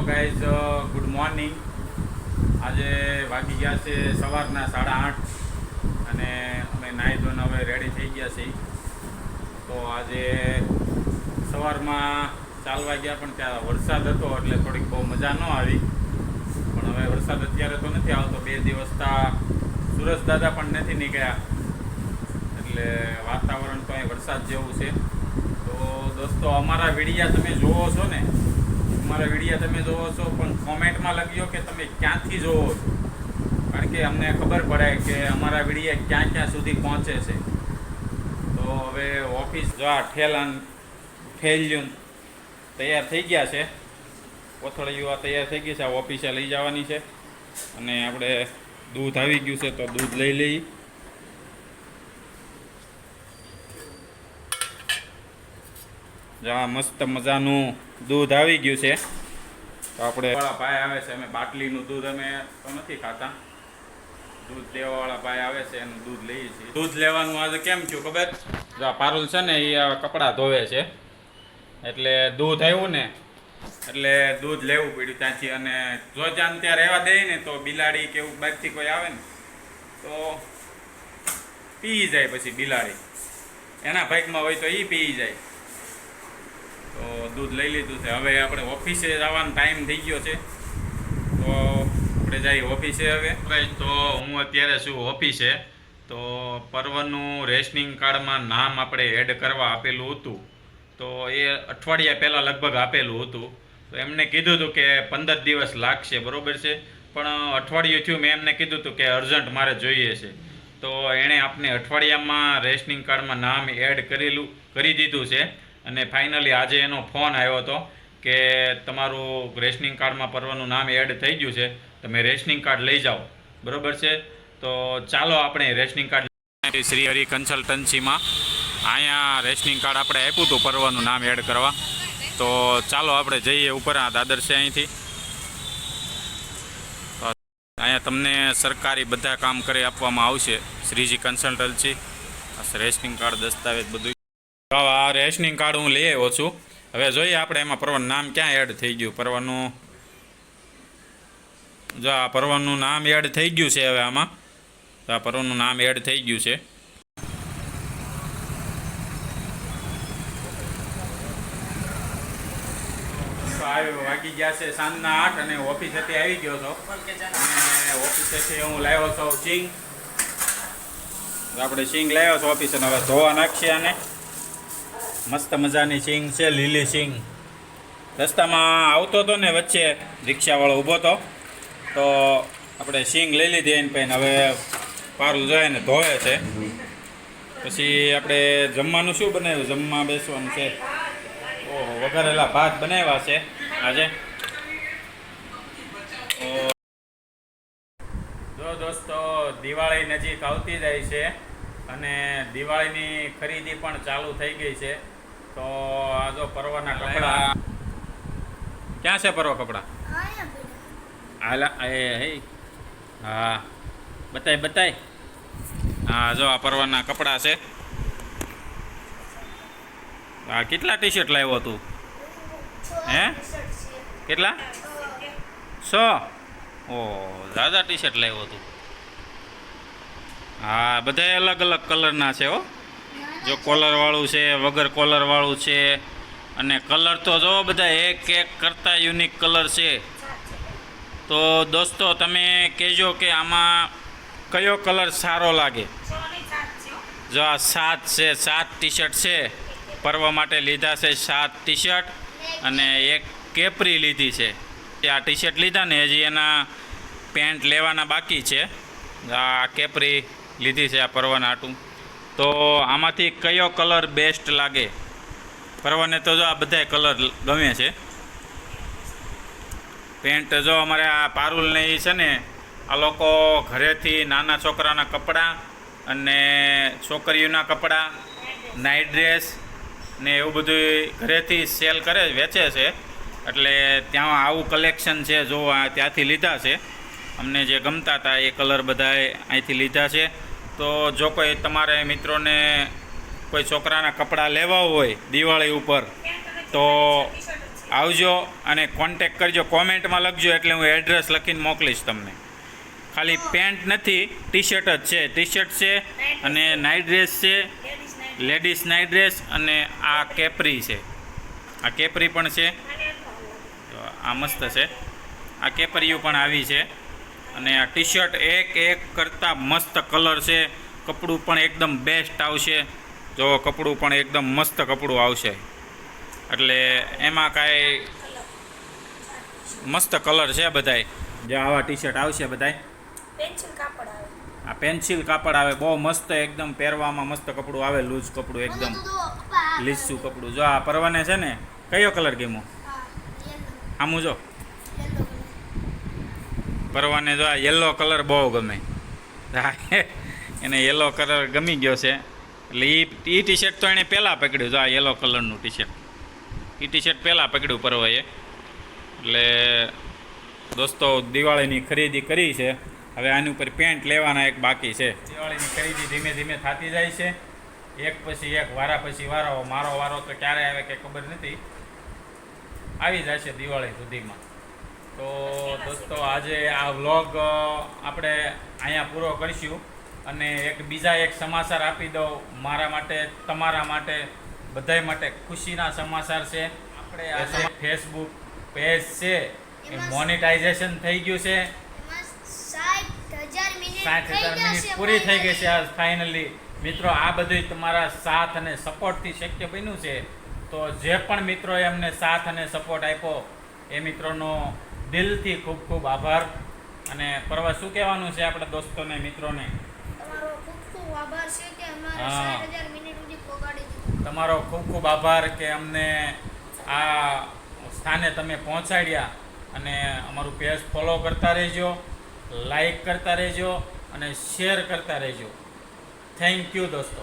Guys good morning આજે વાગી ગયા છે સવારના સાડા આઠ અને અમે નાહી ધોઈને હવે રેડી થઈ ગયા છીએ. તો આજે સવારમાં ચાલવા ગયા, પણ ત્યાં વરસાદ હતો એટલે થોડીક બહુ મજા ન આવી. પણ હવે વરસાદ અત્યારે તો નથી આવતો. બે દિવસ તા સુરજ દાદા પણ નથી નીકળ્યા. એટલે વાતાવરણ તો અહીં વરસાદ જેવું છે. તો દોસ્તો, અમારા વિડીયા તમે જોવો છો ને અમારા વિડીયા તમે જોવો છો, પણ કોમેન્ટમાં લખ્યો કે તમે ક્યાંથી જોવો છો. કારણ કે અમને ખબર પડે કે અમારા વિડીયા ક્યાં ક્યાં સુધી પહોંચે છે. તો હવે ઓફિસ જો આ ઠેલાન ફેલ્યુમ તૈયાર થઈ ગયા છે. કોથળી યુવા તૈયાર થઈ ગઈ છે ઓફિસે લઈ જવાની છે. અને આપણે દૂધ આવી ગયું છે, તો દૂધ લઈ લઈએ. જા મસ્ત મજાનું દૂધ આવી ગયું છે. તો આપણે ભાઈ આવે છે, અમે બાટલીનું દૂધ અમે તો નથી ખાતા. દૂધ લેવાવાળા ભાઈ આવે છે, એનું દૂધ લઈએ છીએ. દૂધ લેવાનું આજે કેમ થયું ખબર? જો આ પારુલ છે ને, એ કપડાં ધોવે છે. એટલે દૂધ આવ્યું ને, એટલે દૂધ લેવું પડ્યું ત્યાંથી. અને જો ત્યાં ત્યાં રહેવા દે ને, તો બિલાડી કે એવું બહારથી કોઈ આવે ને, તો પી જાય પછી બિલાડી. એના ભાઈકમાં હોય તો એ પી જાય. તો દૂધ લઈ લીધું છે. હવે આપણે ઓફિસે જવાનો ટાઈમ થઈ ગયો છે. તો આપણે જઈએ ઓફિસે હવે. તો હું અત્યારે છું ઓફિસે. તો પર્વનું રેશનિંગ કાર્ડમાં નામ આપણે એડ કરવા આપેલું હતું. તો એ અઠવાડિયા પહેલાં લગભગ આપેલું હતું. તો એમને કીધું હતું કે પંદર દિવસ લાગશે, બરોબર છે? પણ અઠવાડિયું થયું, મેં એમને કીધું હતું કે અર્જન્ટ મારે જોઈએ છે. તો એણે આપને અઠવાડિયામાં રેશનિંગ કાર્ડમાં નામ એડ કરેલું, કરી દીધું છે. અને ફાઇનલી આજે એનો ફોન આવ્યો હતો કે તમારું રેશનિંગ કાર્ડમાં પર્વનું નામ એડ થઈ ગયું છે, તમે રેશનિંગ કાર્ડ લઈ જાઓ. બરાબર છે? તો ચાલો આપણે રેશનિંગ કાર્ડ શ્રી હરિ કન્સલ્ટન્સીમાં અહીંયા રેશનિંગ કાર્ડ આપણે આપ્યું હતું, પર્વનું નામ એડ કરવા. તો ચાલો આપણે જઈએ ઉપર, આ દાદર છે અહીંથી. અહીંયા તમને સરકારી બધા કામ કરી આપવામાં આવશે. શ્રીજી કન્સલ્ટન્સી રેશનિંગ કાર્ડ, દસ્તાવેજ બધું તો આ રેશનિંગ કાર્ડ હું લઈ આવ્યો છું. હવે જોઈએ આપણે એમાં પરવાનું નામ ક્યાં એડ થઈ ગયું. પરવાનું જો આ પરવાનું નામ એડ થઈ ગયું છે હવે આમાં. તો આ પરવાનું નામ એડ થઈ ગયું છે. વાગી ગયા છે સાંજના આઠ અને ઓફિસેથી આવી ગયો છો. અને ઓફિસેથી હું લાવ્યો છું સિંગ. આપણે સિંગ લાવ્યો છો ઓફિસે હવે ધોવા નાખીએ આને. મસ્ત મજાની સિંગ છે, લીલી સિંગ. રસ્તામાં આવતો હતો ને વચ્ચે રિક્ષાવાળો ઊભો હતો. તો આપણે સિંગ લઈ લીધી એની પાસે હવે પારું જાય ને ધોવે છે. પછી આપણે જમવાનું શું બનાવ્યું? જમવા બેસવાનું છે. ઓહો, વઘારેલા ભાત બનાવ્યા છે આજે. જો દોસ્તો, દિવાળી નજીક આવતી જાય છે. અને દિવાળીની ખરીદી પણ ચાલુ થઈ ગઈ છે. તો આ જો પર્વના કપડા. ક્યાં છે પર્વ કપડા? હાલા એ હે. હા. બતાય બતાય. હા જો આ પર્વના કપડા છે. આ કેટલા ટી શર્ટ લાવ્યો તું? હે? કેટલા? સો. ઓ દાદા ટી શર્ટ લાવ્યો તું. હા બધા અલગ અલગ કલરના છે હો. જો કોલરવાળું છે, વગર કોલરવાળું છે, અને કલર તો જો બધા એક એક કરતા યુનિક કલર છે. તો દોસ્તો, તમે કહેજો કે આમાં કયો કલર સારો લાગે? જો આ સાત છે, સાત ટી શર્ટ છે. પર્વ માટે લીધા છે સાત ટી શર્ટ અને એક કેપરી લીધી છે. આ ટી શર્ટ લીધા ને હજી એના પેન્ટ લેવાના બાકી છે. આ કેપરી લીધી છે આ પર્વના આટું. તો આમાંથી કયો કલર બેસ્ટ લાગે? પર્વને તો જો આ બધા કલર ગમે છે. પેન્ટ જો અમારે આ પારુલને એ છે ને, આ લોકો ઘરેથી નાના છોકરાના કપડાં અને છોકરીઓના કપડાં નાઇટ ડ્રેસ ને એવું બધું ઘરેથી સેલ કરે, વેચે છે. એટલે ત્યાં આવું કલેક્શન છે, જો આ ત્યાંથી લીધા છે. અમને જે ગમતા હતા એ કલર બધાએ અહીંથી લીધા છે. તો જો કોઈ તમારે મિત્રોને કોઈ છોકરાના કપડાં લેવા હોય દિવાળી ઉપર, તો આવજો અને કોન્ટેક કરજો. કોમેન્ટમાં લખજો એટલે હું એડ્રેસ લખીને મોકલીશ તમને. ખાલી પેન્ટ નથી ટી શર્ટ જ છે. ટી શર્ટ છે અને નાઇટ ડ્રેસ છે લેડીઝ નાઇટ ડ્રેસ અને આ કેપરી છે. આ કેપરી પણ છે. તો આ મસ્ત છે. આ કેપરીઓ પણ આવી છે. અને આ ટી શર્ટ એક એક કરતાં મસ્ત કલર છે. કપડું પણ એકદમ બેસ્ટ આવશે. જો કપડું પણ એકદમ મસ્ત કપડું આવશે. એટલે એમાં કાંઈ મસ્ત કલર છે બધાય. જે આવા ટી શર્ટ આવશે બધાય. આ પેન્સિલ કાપડ આવે. બહુ મસ્ત એકદમ પહેરવામાં મસ્ત કપડું આવે. લૂઝ કપડું એકદમ. લીસું કપડું. જો આ પરવાને છે ને કયો કલર ગેમો આમું જો. પરવાને જો આ યલો કલર બહુ ગમે. એને યલો કલર ગમી ગયો છે. એટલે એ એ ટી શર્ટ તો એણે પહેલાં પકડ્યું, જો આ યલો કલરનું ટી શર્ટ એ ટી શર્ટ પહેલાં પકડ્યું પરવાએ એટલે દોસ્તો, દિવાળીની ખરીદી કરી છે. હવે આની ઉપર પેન્ટ લેવાના એક બાકી છે. દિવાળીની ખરીદી ધીમે ધીમે થતી જાય છે. એક પછી એક, વારા પછી વારો મારો વારો તો ક્યારે આવે કે ખબર નથી. આવી જશે દિવાળી સુધીમાં. તો દોસ્તો આજે આ વ્લોગ આપણે અહીંયા પૂરો કરીશું અને એક બીજા એક સમાચાર આપી દઉં. મારા માટે તમારા માટે બધાય માટે ખુશીના સમાચાર છે. આપણે આજે ફેસબુક પેજ છે. એ મોનિટાઇઝેશન થઈ ગયું છે. સાઠ હજાર મિનિટ પૂરી થઈ ગઈ છે આજ ફાઇનલી મિત્રો આ બધું તમારા સાથ અને સપોર્ટથી શક્ય બન્યું છે. તો જે પણ મિત્રોએ એમને સાથ અને સપોર્ટ આપ્યો એ મિત્રોનો દિલથી ખૂબ ખૂબ આભાર. અને પરવા શું કહેવાનું છે આપણા દોસ્તોને મિત્રોને? તમારો ખૂબ ખૂબ આભાર છે કે અમારે હા. મિનિટ સુધી પહોંચાડી તમારો ખૂબ ખૂબ આભાર કે અમને આ સ્થાને તમે પહોંચાડ્યા. અને અમારું પેજ ફોલો કરતા રહેજો લાઈક કરતા રહેજો અને શેર કરતા રહેજો. થેન્ક યુ દોસ્તો.